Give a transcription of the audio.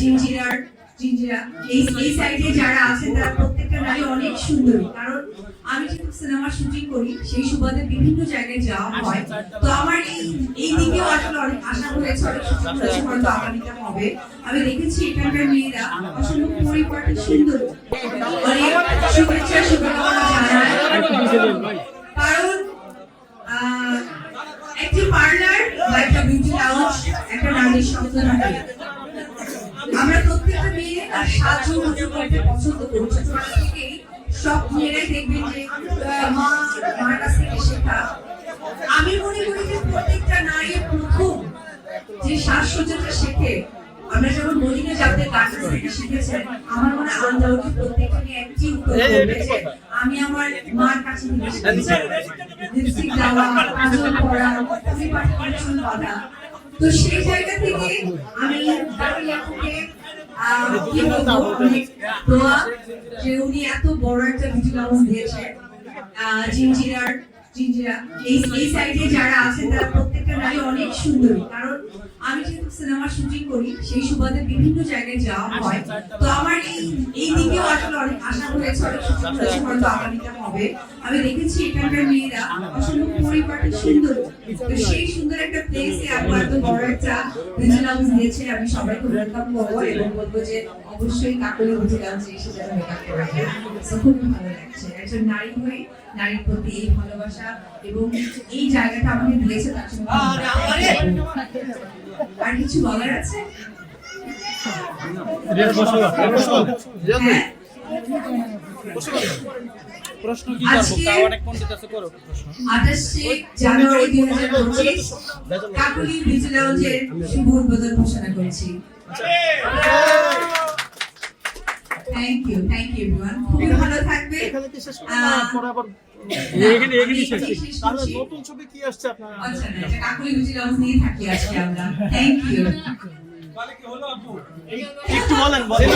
জিঞ্জিরার, জিঞ্জিরা, এই সাইডে যারা আছেন তারা প্রত্যেকটা অনেক সুন্দরী। কারণ আমি সিনেমা শুটিং করি, সেই সুবাদে বিভিন্ন জায়গায় যাওয়া হয়। তো আমার এই এই আশা হবে। আমি দেখেছি এখানকার মেয়েরা অসম্ভব পরিপাটি সুন্দর। অনেক শুভেচ্ছা, শুভকামনা জানায়। কারণ একটি পার্লার একটা বিউটি একটা নারীর শব্দ মেয়ে সাজু গুজু পছন্দ করি ছোটবেলা থেকেই সব মেয়েরাই দেখবেন যে মা মার কাছ থেকে শেখা আমি মনে করি যে প্রত্যেকটা নারীর প্রথম যে সাজসজ্জাটা শেখে আমরা যখন মদিনা যাতে কাছ থেকে শিখেছেন আমার মনে হয় প্রত্যেকটা নিয়ে একটি উত্তর আমি আমার মার কাছে লিপস্টিক দেওয়া কাজল পরা পরিপাটি পরিচ্ছন্ন বাঁধা। তো সেই জায়গা থেকে আমি দাঁড়িয়ে উনি এত বড় একটা ভিডিও দিয়েছে জিঞ্জিরার জিঞ্জিরা এই সাইডে যারা আছেন তারা প্রত্যেকটা নারী অনেক সুন্দরী কারণ আমি যেহেতু সিনেমা শুটিং করি, সেই সুবাদে বিভিন্ন জায়গায় যাওয়া হয়। তো আমার এই এই হয়েছে অনেক শুটিং হয়েছে হবে। আমি দেখেছি এখানকার মেয়েরা অসম্ভব পরিপাটি সুন্দর। তো সেই সুন্দর একটা প্লেসে আপু এত বড় একটা ভিজিলান্স দিয়েছে আমি সবাইকে ওয়েলকাম করব এবং বলব যে অবশ্যই কাকলি ভিজিলান্সে এসে যেন মেকআপ করে খুবই ভালো লাগছে। একজন নারী হয়ে নারীর প্রতি এই ভালোবাসা এবং এই জায়গাটা আমাকে দিয়েছে তার জন্য আর! কিছু বলার আছে? হ্যাঁ। প্রশ্ন কি করব তাও অনেক পণ্ডিত আছে করো প্রশ্ন। আঠাশে জানুয়ারি দুই হাজার পঁচিশ কাকুলি শুভ উদ্বোধন ঘোষণা করছি। Thank you thank you everyone খুবই ভালো থাকবে। এখানে কি শেষ করব? আহ, না পরে আবার এখানে এখানে শেষ তাহলে নতুন ছবি কি আসছে আপনার? আচ্ছা এটা কাকুলি ভিজিলান্স নিয়ে থাকি আজকে আমরা। থ্যাংক ইউ একটু বলেন বলেন।